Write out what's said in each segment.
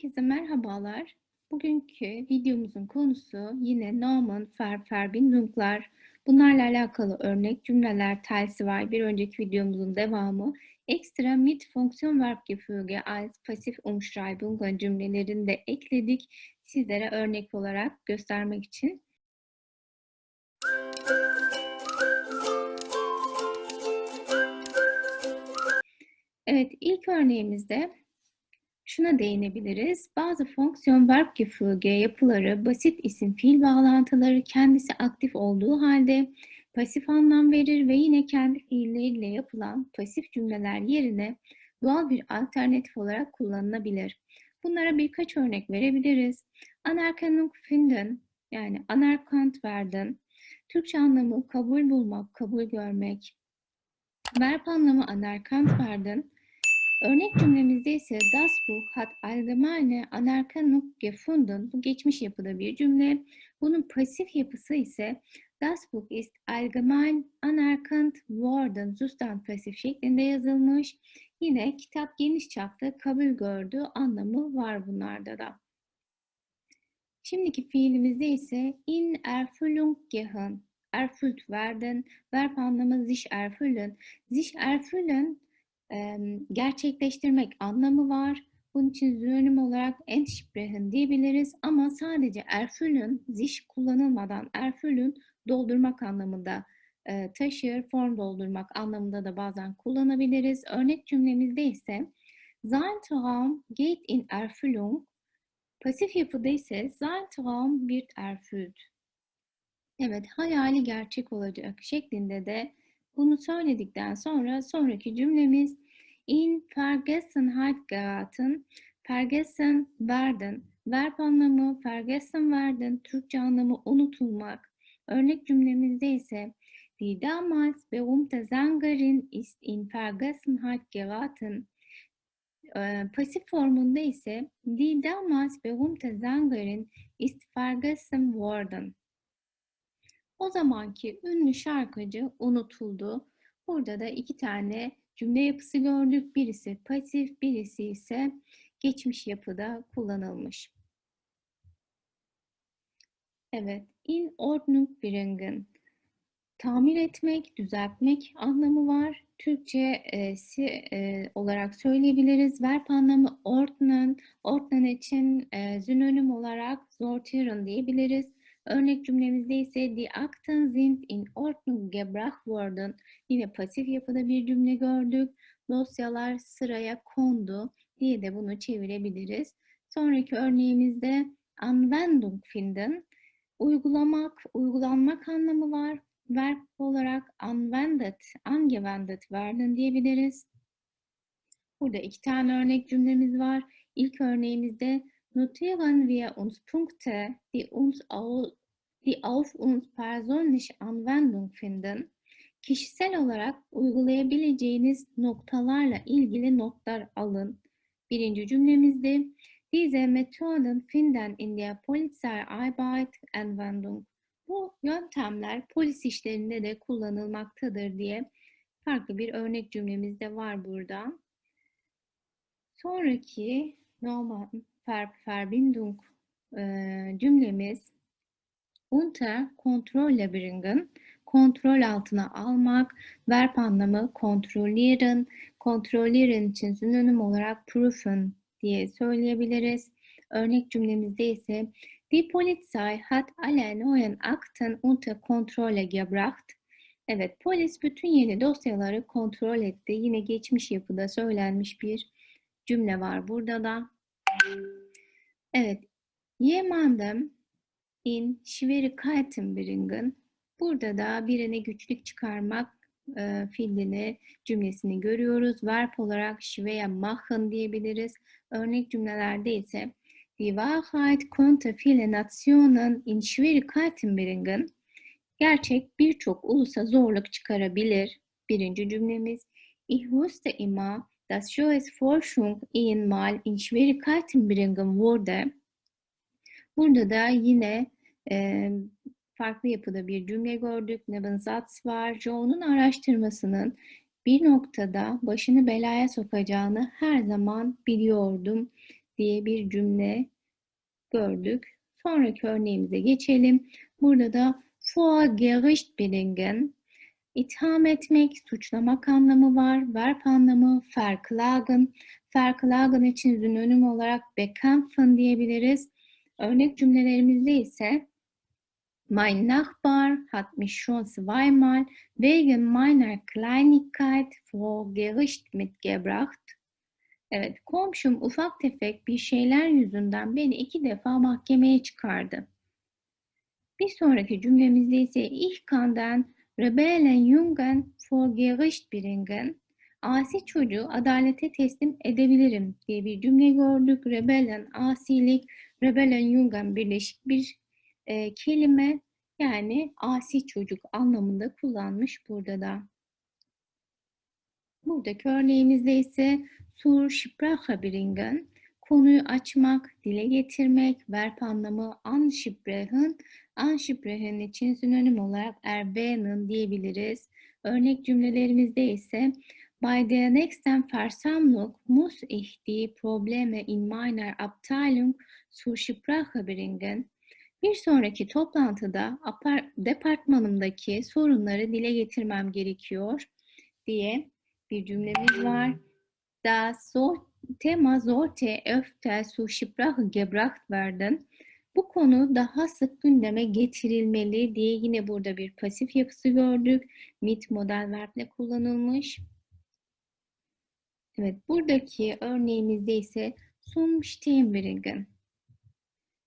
Herkese merhabalar. Bugünkü videomuzun konusu yine Nomen, Verb, Verbindunglar. Bunlarla alakalı örnek cümleler telsi var. Bir önceki videomuzun devamı. Ekstra mit Funktion Verbgefüge als Pasif Umschreibungen cümlelerini de ekledik. Sizlere örnek olarak göstermek için. Evet, ilk örneğimizde şuna değinebiliriz. Bazı fonksiyon verb gefüge yapıları, basit isim fiil bağlantıları kendisi aktif olduğu halde pasif anlam verir ve yine kendi fiilleriyle yapılan pasif cümleler yerine doğal bir alternatif olarak kullanılabilir. Bunlara birkaç örnek verebiliriz. Anerkennung finden yani anerkannt werden. Türkçe anlamı kabul bulmak, kabul görmek. Verb anlamı anerkannt werden. Örnek cümlemizde ise Das Buch hat allgemeine Anerkennung gefunden. Bu geçmiş yapıda bir cümle. Bunun pasif yapısı ise Das Buch ist allgemein anerkannt worden. Zustan pasif şeklinde yazılmış. Yine kitap geniş çapta kabul gördüğü anlamı var bunlarda da. Şimdiki fiilimizde ise in Erfüllung gehen. Erfüllt werden. Verb anlamı sich erfüllen. Sich erfüllen gerçekleştirmek anlamı var. Bunun için züğünüm olarak entsprechen diyebiliriz ama sadece erfülün, ziş kullanılmadan erfülün doldurmak anlamında taşır, form doldurmak anlamında da bazen kullanabiliriz. Örnek cümlemizde ise Sein Traum geht in Erfüllung. Pasif yapıda ise Sein Traum wird erfüllt. Evet, hayali gerçek olacak şeklinde de bunu söyledikten sonra sonraki cümlemiz in Vergessenheit geraten, vergessen werden, verb anlamı vergessen werden, Türkçe anlamı unutulmak. Örnek cümlemizde ise Die damals berühmte Sängerin ist in Vergessenheit geraten. Pasif formunda ise Die damals berühmte Sängerin ist vergessen worden. O zamanki ünlü şarkıcı unutuldu. Burada da iki tane cümle yapısı gördük. Birisi pasif, birisi ise geçmiş yapıda kullanılmış. Evet, in Ordnung bringen. Tamir etmek, düzeltmek anlamı var. Türkçe e, e, olarak söyleyebiliriz. Verb anlamı ordnen, ordnen için e, zünonim olarak sortieren diyebiliriz. Örnek cümlemizde ise die Akten sind in Ordnung gebracht worden. Yine pasif yapıda bir cümle gördük. Dosyalar sıraya kondu diye de bunu çevirebiliriz. Sonraki örneğimizde Anwendung finden. Uygulamak, uygulanmak anlamı var. Verb olarak anwendet, angewendet werden diyebiliriz. Burada iki tane örnek cümlemiz var. İlk örneğimizde Notieren wir uns Punkte, die, uns au, die auf uns persönlich Anwendung finden. Kişisel olarak uygulayabileceğiniz noktalarla ilgili notlar alın. Birinci cümlemizde Diese Methoden finden in der Polizeiarbeit Anwendung. Bu yöntemler polis işlerinde de kullanılmaktadır diye farklı bir örnek cümlemiz de var burada. Sonraki normal Verb, Verbindung e, cümlemiz unter kontrolle bringen, kontrol altına almak, verb anlamı kontrollieren, kontrollieren için sinonim olarak prüfen diye söyleyebiliriz. Örnek cümlemizde ise Die Polizei hat alle neuen Akten unter Kontrolle gebracht. Evet, polis bütün yeni dosyaları kontrol etti. Yine geçmiş yapıda söylenmiş bir cümle var burada da. Evet. Jemandem in Schwierigkeiten bringen. Burada da birine güçlük çıkarmak e, fiilini, cümlesini görüyoruz. Verb olarak schwer machen diyebiliriz. Örnek cümlelerde ise Die Wahrheit konnte viele Nationen in Schwierigkeiten bringen. Gerçek birçok ulusa zorluk çıkarabilir. Birinci cümlemiz. Ich wusste dass Joes Forschung einmal in Schwierigkeiten bringen wurde. Burada da yine e, farklı yapıda bir cümle gördük. Nebenzatz var. Joe'nun araştırmasının bir noktada başını belaya sokacağını her zaman biliyordum diye bir cümle gördük. Sonraki örneğimize geçelim. Burada da vor Gericht bringen, itham etmek, suçlamak anlamı var. Verb anlamı verklagen. Verklagen için zünonim olarak bekämpfen diyebiliriz. Örnek cümlelerimizde ise Mein Nachbar hat mich schon zweimal wegen meiner Kleinigkeit vor Gericht mitgebracht. Evet, komşum ufak tefek bir şeyler yüzünden beni iki defa mahkemeye çıkardı. Bir sonraki cümlemizde ise Ich kann den Rebellen Jungen vor Gericht bringen. Asi çocuğu adalete teslim edebilirim diye bir cümle gördük. Rebellen, asilik, Rebellen Jungen birleşik bir e, kelime. Yani asi çocuk anlamında kullanmış burada da. Buradaki örneğimizde ise sur Sprache bringen, konuyu açmak, dile getirmek, verb anlamı ansprechen, ansprechen için sinonim olarak erwähnen diyebiliriz. Örnek cümlelerimizde ise Bei der nächsten Versammlung muss ich die Probleme in meiner Abteilung zur Sprache bringen. Bir sonraki toplantıda departmanımdaki sorunları dile getirmem gerekiyor diye bir cümlemiz var. Das so Thema sollte öfter zur Sprache gebracht werden. Bu konu daha sık gündeme getirilmeli diye yine burada bir pasif yapısı gördük. Mit model verble kullanılmış. Evet, buradaki örneğimizde ise zum Stehen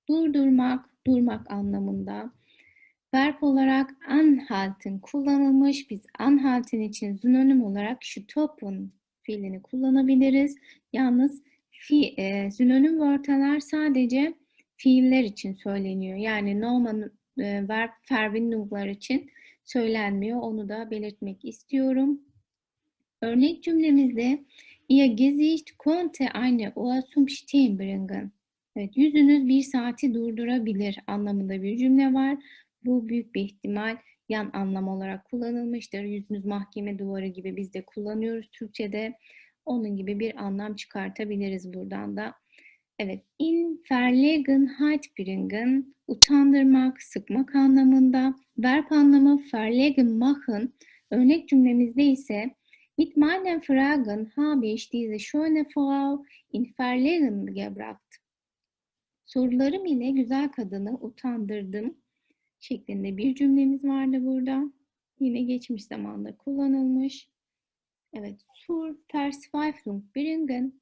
Durdurmak, durmak anlamında. Verb olarak anhalten kullanılmış. Biz anhalten için zünonim olarak stoppen fiilini kullanabiliriz. Yalnız fi, e, zünonim wörterler sadece fiiller için söyleniyor. Yani normal e, verb verbindunglar için söylenmiyor. Onu da belirtmek istiyorum. Örnek cümlemizde Ihr Gesicht konnte eine Uhr zum Stehen bringen. Evet, yüzünüz bir saati durdurabilir anlamında bir cümle var. Bu büyük bir ihtimal yan anlam olarak kullanılmıştır. Yüzünüz mahkeme duvarı gibi biz de kullanıyoruz Türkçe'de. Onun gibi bir anlam çıkartabiliriz buradan da. Evet, in Verlegenheit bringen, utandırmak, sıkmak anlamında. Verb anlamı verlegen machen. Örnek cümlemizde ise Mit meinen Fragen habe ich diese schöne Frau in Verlegen gebracht. Sorularım ile güzel kadını utandırdım şeklinde bir cümlemiz vardı burada. Yine geçmiş zamanda kullanılmış. Evet, sur Verzweiflung bringen,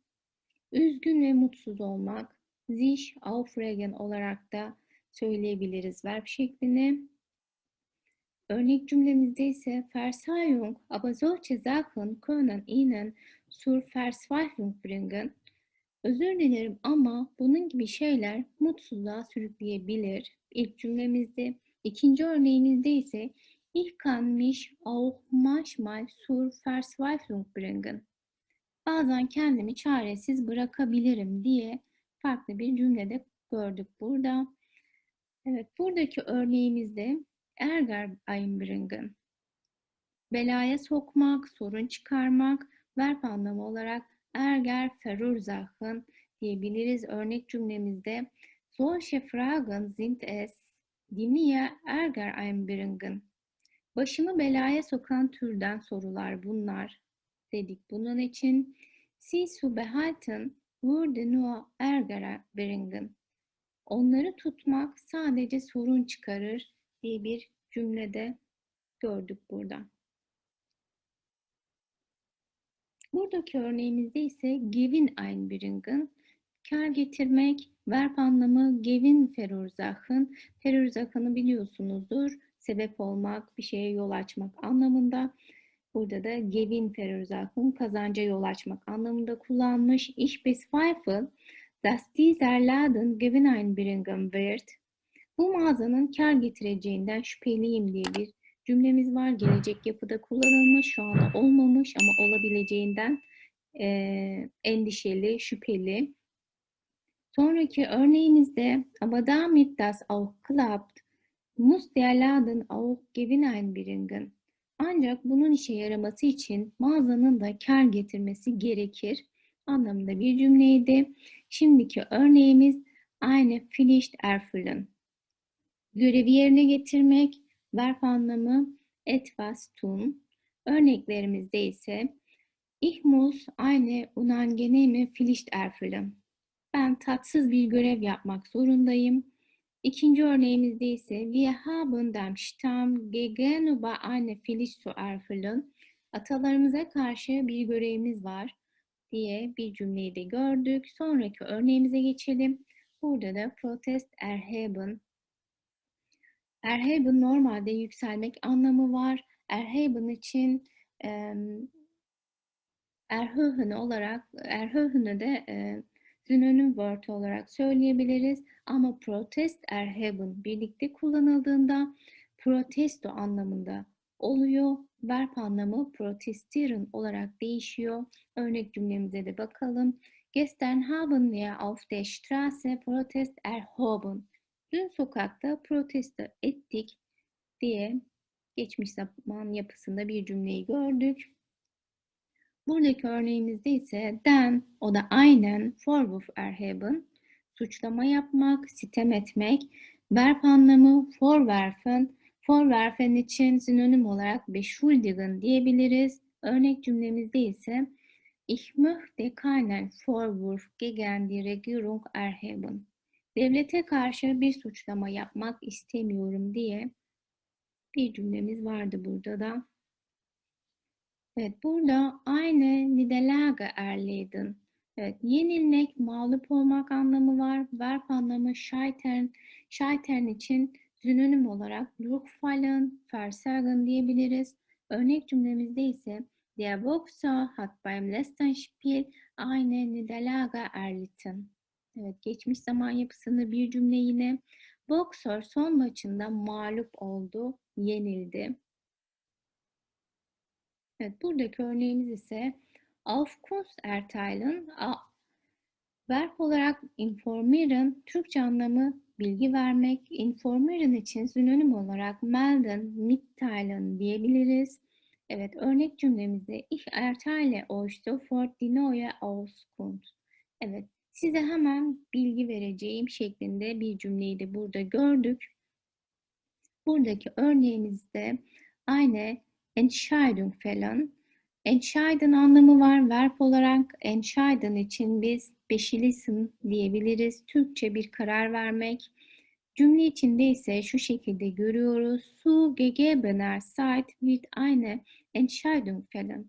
üzgün ve mutsuz olmak, sich aufregen olarak da söyleyebiliriz verb şeklini. Örnek cümlemizde ise Verzeihung, aber solche Sachen können Ihnen zur Verzweiflung bringen. Özür dilerim ama bunun gibi şeyler mutsuzluğa sürükleyebilir. İlk cümlemizde, ikinci örneğimizde ise Ich kann mich auch manchmal zur Verzweiflung bringen. Bazen kendimi çaresiz bırakabilirim diye farklı bir cümlede gördük burada. Evet, buradaki örneğimizde Ärger einbringen. Belaya sokmak, sorun çıkarmak, verb anlamı olarak Ärger verursachen diyebiliriz. Örnek cümlemizde Solche Fragen sind es, die mir Ärger einbringen. Başımı belaya sokan türden sorular bunlar dedik bunun için. Sie zu behalten würde nur Ärger bringen. Onları tutmak sadece sorun çıkarır diye bir cümlede gördük burada. Buradaki örneğimizde ise gevin einbringen, kar getirmek, verb anlamı gevin verursachen, verursachen'ı biliyorsunuzdur, sebep olmak, bir şeye yol açmak anlamında. Burada da gevin verursachen, kazanca yol açmak anlamında kullanmış. Ich bezweifle, dass dieser Laden Gewinn einbringen wird. Bu mağazanın kar getireceğinden şüpheliyim diye bir cümlemiz var. Gelecek yapıda kullanılmış, şu anda olmamış ama olabileceğinden e, endişeli, şüpheli. Sonraki örneğimizde aber damit das auch klappt, muss der Laden auch Gewinn einbringen. Ancak bunun işe yaraması için mağazanın da kar getirmesi gerekir anlamında bir cümleydi. Şimdiki örneğimiz eine Pflicht erfüllen. Görevi yerine getirmek, verb anlamı etwas tun. Örneklerimizde ise Ich muss eine unangenehme Pflicht erfüllen. Ben tatsız bir görev yapmak zorundayım. İkinci örneğimizde ise Wir haben dem Stamm gegenüber eine Pflicht zu erfüllen. Atalarımıza karşı bir görevimiz var diye bir cümleyi de gördük. Sonraki örneğimize geçelim. Burada da protest erheben. Erheben normalde yükselmek anlamı var. Erheben için e, erhöhene olarak erhöhene de e, sinonim word olarak söyleyebiliriz. Ama protest erheben birlikte kullanıldığında protesto anlamında oluyor. Verb anlamı protestieren olarak değişiyor. Örnek cümlemize de bakalım. Gestern haben wir auf der Straße Protest erhoben. Dün sokakta protesto ettik diye geçmiş zaman yapısında bir cümleyi gördük. Buradaki örneğimizde ise den o da aynen Vorwurf erheben, suçlama yapmak, sitem etmek, verb anlamı vorwerfen, vorwerfen için sinonim olarak beschuldigen diyebiliriz. Örnek cümlemizde ise Ich möchte keinen Vorwurf gegen die Regierung erheben. Devlete karşı bir suçlama yapmak istemiyorum diye bir cümlemiz vardı burada da. Evet, burada aynı Niederlage erleden. Evet, yenilmek, mağlup olmak anlamı var. Verb anlamı scheitern. Scheitern için sinonim olarak durchfallen, versagen diyebiliriz. Örnek cümlemizde ise Der Boxer hat beim letzten Spiel eine Niederlage erlitten. Evet, geçmiş zaman yapısında bir cümle yine. Boxer son maçında mağlup oldu, yenildi. Evet, buradaki örneğimiz ise Aufkunft erteilen, verb olarak informieren, Türkçe anlamı bilgi vermek, informieren için sinonim olarak melden, mitteilen diyebiliriz. Evet, örnek cümlemizde ich erteile euch sofort die neue Auskunft. Evet, size hemen bilgi vereceğim şeklinde bir cümleyi de burada gördük. Buradaki örneğimizde aynı Entscheidung fällen. Entscheiden anlamı var. Verb olarak entscheiden için biz beşilisin diyebiliriz. Türkçe bir karar vermek. Cümle içinde ise şu şekilde görüyoruz. Su gegebener Zeit wird eine Entscheidung fällen.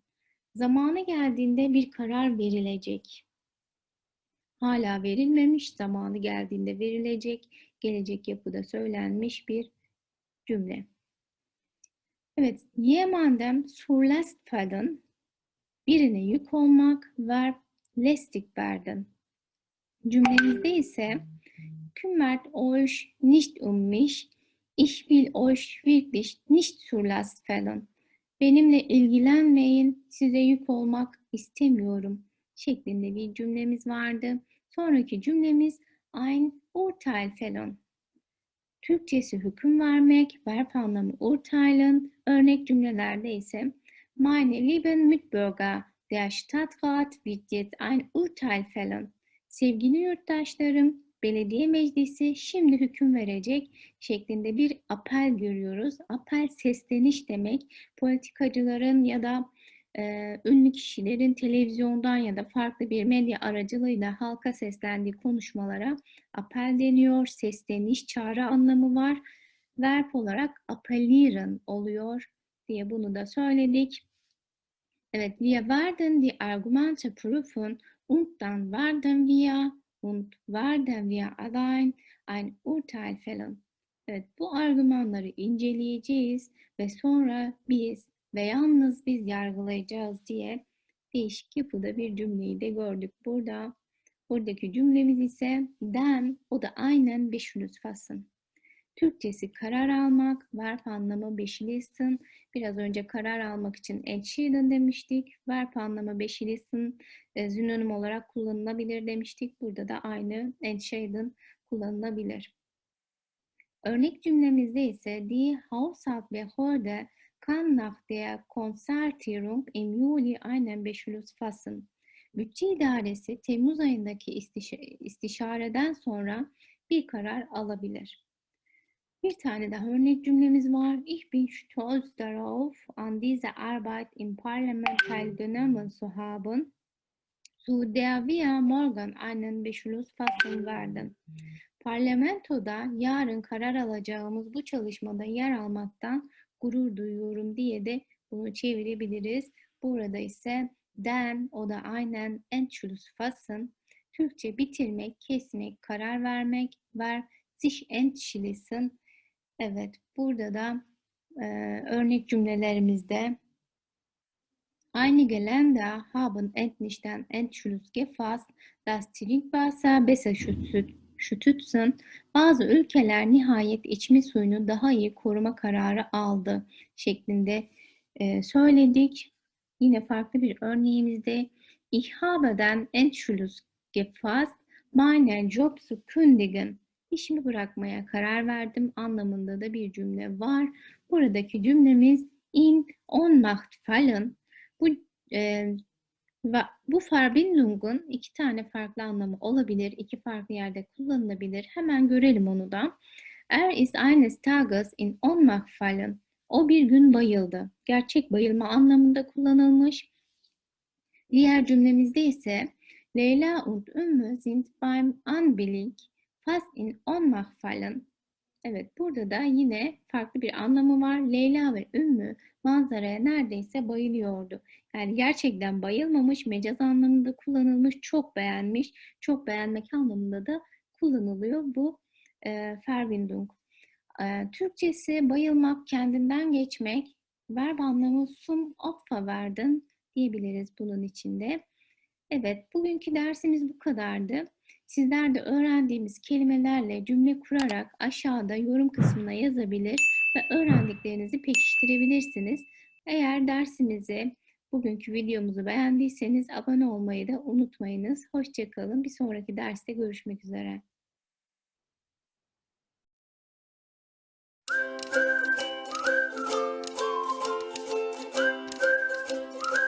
Zamanı geldiğinde bir karar verilecek. Hala verilmemiş, zamanı geldiğinde verilecek, gelecek yapıda söylenmiş bir cümle. Evet, jemandem surlast fallen, birine yük olmak, verb lästig werden. Cümlemizde ise kümmert euch nicht um mich, ich will euch wirklich nicht zur Last fallen. Benimle ilgilenmeyin, size yük olmak istemiyorum şeklinde bir cümlemiz vardı. Sonraki cümlemiz ein Urteil fällen. Türkçesi hüküm vermek, verb anlamı urteilen, örnek cümlelerde ise Meine lieben Mitbürger, der Stadtrat wird jetzt ein Urteil fällen. Sevgili yurttaşlarım, belediye meclisi şimdi hüküm verecek şeklinde bir apel görüyoruz. Apel sesleniş demek. Politikacıların ya da e, ünlü kişilerin televizyondan ya da farklı bir medya aracılığıyla halka seslendiği konuşmalara apel deniyor. Sesleniş, çağrı anlamı var. Verb olarak appellieren oluyor diye bunu da söyledik. Evet, wir werden die Argumente prüfen und dann werden wir und werden wir allein ein Urteil fällen. Evet, bu argümanları inceleyeceğiz ve sonra biz ve yalnız biz yargılayacağız diye değişik yapıda bir cümleyi de gördük burada. Buradaki cümlemiz ise den, o da aynen beşünüz fasın. Türkçesi karar almak, verb anlamı beşilisin. Biraz önce karar almak için entschieden demiştik. Verb anlamı beşilisin e, olarak kullanılabilir demiştik. Burada da aynı entschieden kullanılabilir. Örnek cümlemizde ise die Haushaltsbehörde kann nach der Konzertierung im Juli einen Beschluss fassen. Bütçe İdaresi Temmuz ayındaki istişa- istişareden sonra bir karar alabilir. Bir tane daha örnek cümlemiz var. Ich bin stolz darauf, an dieser Arbeit im Parlament teilgenommen zu haben, zu der wir morgen einen Beschluss fassen werden. Parlamentoda yarın karar alacağımız bu çalışmada yer almaktan gurur duyuyorum diye de bunu çevirebiliriz. Burada ise den o da aynen Entschluss fassen Türkçe bitirmek, kesmek, karar vermek, ver, sich entschließen. Evet, burada da e, örnek cümlelerimizde Einige Länder haben endlich den Entschluss gefasst, das Trinkwasser besser schütz- schützen. Bazı ülkeler nihayet içme suyunu daha iyi koruma kararı aldı şeklinde e, söyledik. Yine farklı bir örneğimizde Ich habe den Entschluss gefasst, meinen Job zu kündigen. İşimi bırakmaya karar verdim anlamında da bir cümle var. Buradaki cümlemiz in Ohnmacht fallen. Bu e, ve bu Verbindung'un iki tane farklı anlamı olabilir, iki farklı yerde kullanılabilir. Hemen görelim onu da. Er ist eines Tages in Ohnmacht fallen. O bir gün bayıldı. Gerçek bayılma anlamında kullanılmış. Diğer cümlemizde ise Leyla und Ümmü sind beim Anblick fast in Ohnmacht fallen. Evet, burada da yine farklı bir anlamı var. Leyla ve Ümmü manzaraya neredeyse bayılıyordu. Yani gerçekten bayılmamış, mecaz anlamında kullanılmış, çok beğenmiş, çok beğenmek anlamında da kullanılıyor bu e, Verbindung. E, Türkçesi bayılmak, kendinden geçmek, verb anlamı sum opfer verdin diyebiliriz bunun içinde. Evet, bugünkü dersimiz bu kadardı. Sizler de öğrendiğimiz kelimelerle cümle kurarak aşağıda yorum kısmına yazabilir ve öğrendiklerinizi pekiştirebilirsiniz. Eğer dersimizi, bugünkü videomuzu beğendiyseniz abone olmayı da unutmayınız. Hoşçakalın. Bir sonraki derste görüşmek üzere.